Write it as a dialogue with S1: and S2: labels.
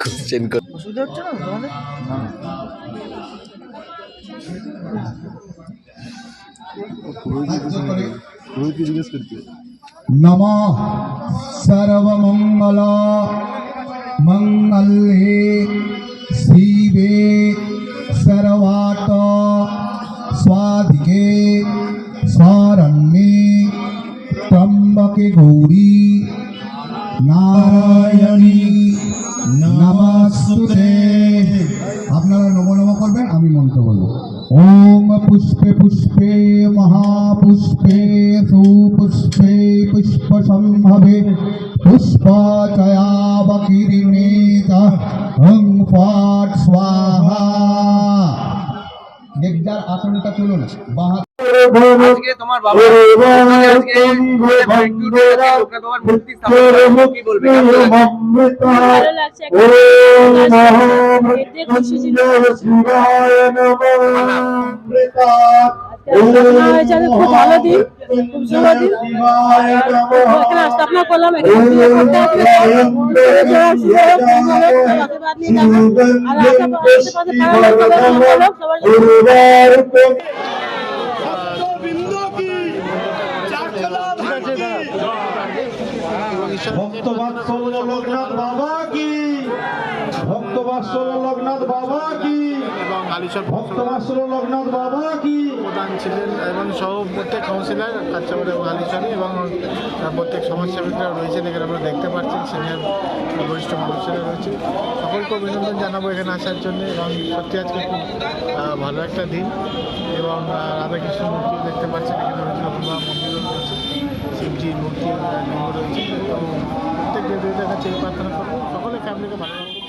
S1: Question কর
S2: অসুবিধা হচ্ছে না তোমাদের
S1: রোহিতকে জিজ্ঞেস করতে
S3: नमः सर्वमङ्गल मङ्गल्ये शिवे सर्वात स्वाधिके स्वारण्ये त्र्यम्बके गौरी নারায়ণী নমস্তুতে আপনারা নম নম করবেন, আমি মন্ত্র বলব। ওম পুষ্পে পুষ্পে মহাপুষ্পে সুপুষ্পে পুষ্প সম্ভবে পুষ্পচয়াবকিরিণীত হং ফাট স্বাহা। দেবদার আসনটা চলুন বাহা
S2: আজকে তোমার বাবা আজকে ওকে তোমার মূর্তি স্থাপন কি বলবে
S4: ভালো লাগছে খুশি ছিল। স্থাপনা হয়েছে আজকে খুব ভালো দিন। খুব শুভ দিন। এখানে স্থাপনা করলাম এখানে
S5: বাৎসল্য লোকনাথ বাবা কি? ভক্ত বাৎসল্য লোকনাথ বাবা কি?
S6: এবং আলিশার
S5: ভক্ত বাৎসল্য লোকনাথ বাবা কি?
S6: প্রধান ছিলেন এবং সহ প্রত্যেক কাউন্সিলর কাচ্চাবাড়ি এবং এবং প্রত্যেক সমাজসেবীরা রয়েছেন, এখানে আমরা দেখতে পাচ্ছেন, সিনিয়র বরিষ্ঠ মানুষেরা রয়েছে সকলকে অভিনন্দন জানাব এখানে আসার জন্য এবং সত্যি আজকে খুব ভালো একটা দিন এবং রাধাকৃষ্ণ মূর্তিও দেখতে পাচ্ছেন, এখানে রয়েছে রঘুনাথ মন্দিরও রয়েছে শিবজির মূর্তি আহ, লিঙ্গ রয়েছে এবং প্রত্যেক দেবীদের কাছে এই প্রার্থনা করব সকলে ফ্যামিলিকে ভালো।